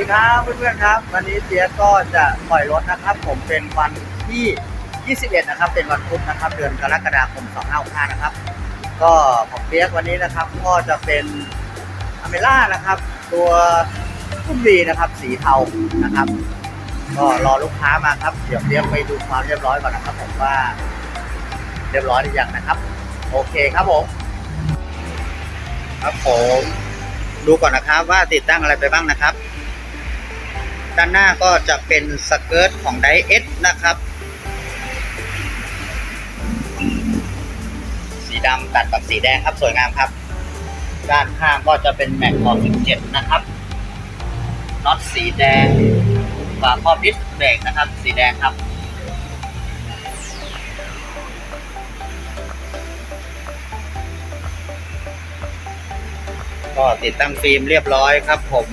ดีครับเพื่อนๆครับ วันนี้เปียก็จะปล่อยรถนะครับ ผมเป็นวันที่ 21 นะครับ เป็นวันพุธนะครับ เดือนกรกฎาคม 2565 นะครับ ก็ของเปียกวันนี้นะครับ ก็จะเป็นอเมล่านะครับ ตัวพุ่มดีนะครับ สีเทานะครับ ก็รอลูกค้ามาครับ เดี๋ยวเปียกไปดูความเรียบร้อยก่อนนะครับ ผมว่า เรียบร้อยหรือยังนะครับ โอเคครับผมครับผมดูก่อนนะครับว่าติดตั้งอะไรไปบ้างนะครับ ด้านหน้าก็จะเป็นสเกิร์ตของไดเอสนะครับ สีดำตัดกับสีแดงครับสวยงามครับ ด้านข้างก็จะเป็นแม็กของ17 นะครับน็อตสีแดงฝาครอบดิสเบรกนะครับ สีแดงครับก็ติดตั้งฟิล์มเรียบร้อยครับผม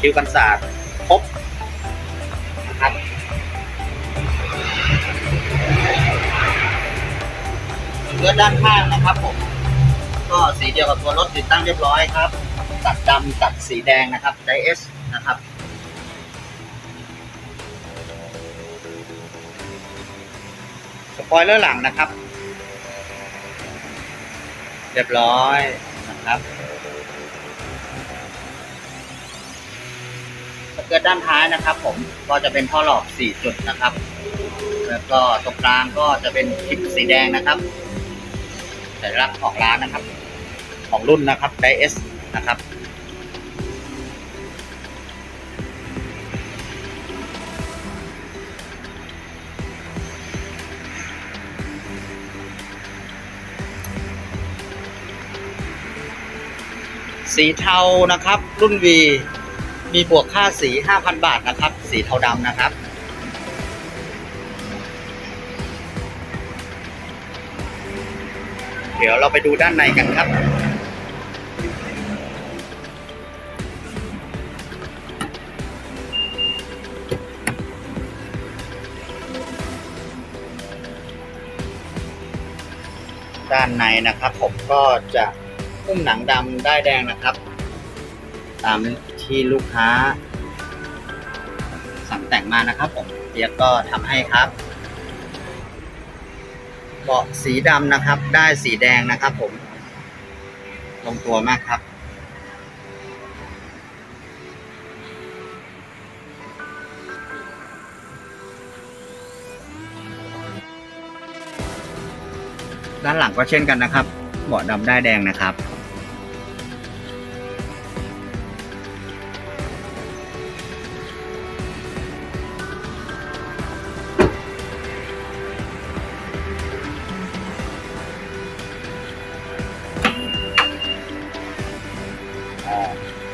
คิ้วกันศาสตร์ ครบนะครับเลือด้านข้างนะครับผมก็สีเดียวกับตัวรถติดตั้งเรียบร้อยครับ ตัดดำตัดสีแดงนะครับไดเอสนะครับสปอยเลอร์หลังนะครับ เรียบร้อยนะครับ เกิร์ตด้านท้ายนะครับ ผมก็จะเป็นท่อหลอก 4 จุดนะครับ แล้วก็ตรงกลางก็จะเป็นคลิปสีแดงนะครับสัญลักษณ์ของร้านนะครับ ของรุ่นนะครับไดเอสนะครับสีเทานะครับ รุ่น V มีบวกค่าสี 5,000 บาทนะครับ สีเทาดำนะครับ เดี๋ยวเราไปดูด้านในกันครับ ด้านในนะครับผมก็จะหุ้มหนังดำได้แดงนะครับ ตาม ที่ลูกค้า สั่งแต่งมานะครับผมเปียกก็ทำให้ครับเบาะสีดำนะครับ ได้สีแดงนะครับผมลงตัวมากครับด้านหลังก็เช่นกันนะครับ เบาะดำได้แดงนะครับ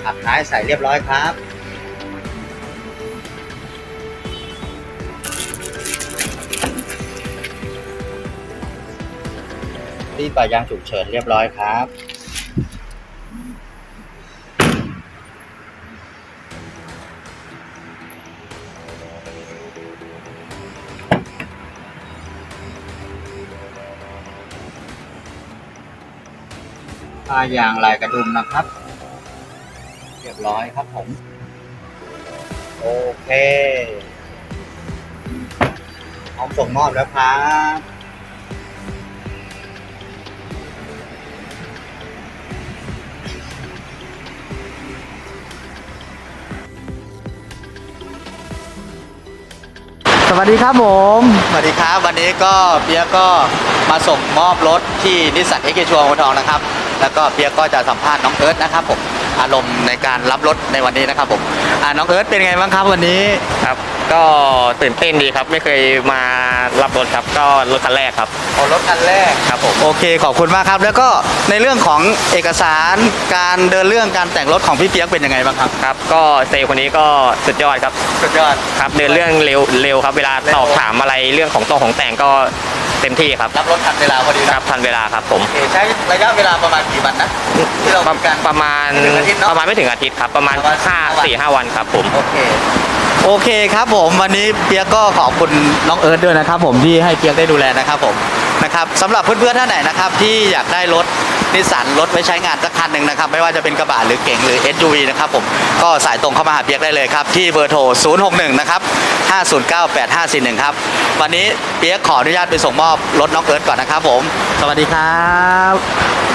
าขับท้ายใส่เรียบร้อยครับ ที่ป่ายางฉุกเฉินเรียบร้อยครับปลายางลายกระดุมนะครับ ยบร้อยครับผม โอเคพร้อมส่งมอบแล้วครับสวัสดีครับผม สวัสดีครับวันนี้ก็เปียกก็มาส่งมอบรถที่นิสสันเอ็กซ์ชัวร์ทองนะครับ แล้วก็เปียกก็จะสัมภาษณ์น้องเอิร์ธนะครับผม อารมณ์ในการรับรถในวันนี้นะครับผมอ่าน้องเอิร์ธเป็นไงบ้างครับวันนี้ครับ ก็ตื่นเต้นดีครับ ไม่เคยมารับรถครับ ก็รถคันแรกครับโอ้รถคันแรก ครับผม โอเคขอบคุณมากครับ แล้วก็ในเรื่องของเอกสารการเดินเรื่องการแต่งรถของพี่เปียกเป็นยังไงบ้างครับ ครับ ก็เซลลคนนี้ก็สุดยอดครับ สุดยอด ครับ เดินเรื่องเร็วเร็วครับ เวลาเร็วตอบถามอะไรเรื่องของตรงของแต่งก็ เต็มที่ครับรับรถทันเวลาพอดีคนะรับทันเวลาครับผม โอเคใช้ระยะเวลาประมาณกี่วันนะที่เราประคุยกัน ประมาณไม่ถึงอาทิตย์เนอะประมาณไม่ถึงอาทิตย์ครับ ประมาณประมาณห้าห้าวันสี่ห้าวันครับผม โอเค โอเคครับผมวันนี้เปียกก็ขอบคุณน้องเอิร์ธด้วยนะครับผมที่ให้เปียกได้ดูแลนะครับผม นะครับสำหรับเพื่อนๆท่านไหนนะครับที่อยากได้รถนิสสันรถไว้ใช้งานสักคันหนึ่งนะครับ ไม่ว่าจะเป็นกระบะหรือเก๋งหรือ SUV นะครับผมก็สายตรงเข้ามาหาเปียกได้เลยครับ ที่เบอร์โทร 061 นะครับ 5098541 ครับ วันนี้เปียกขออนุญาตไปส่งมอบรถน้องเอิร์ธก่อนนะครับผม สวัสดีครับ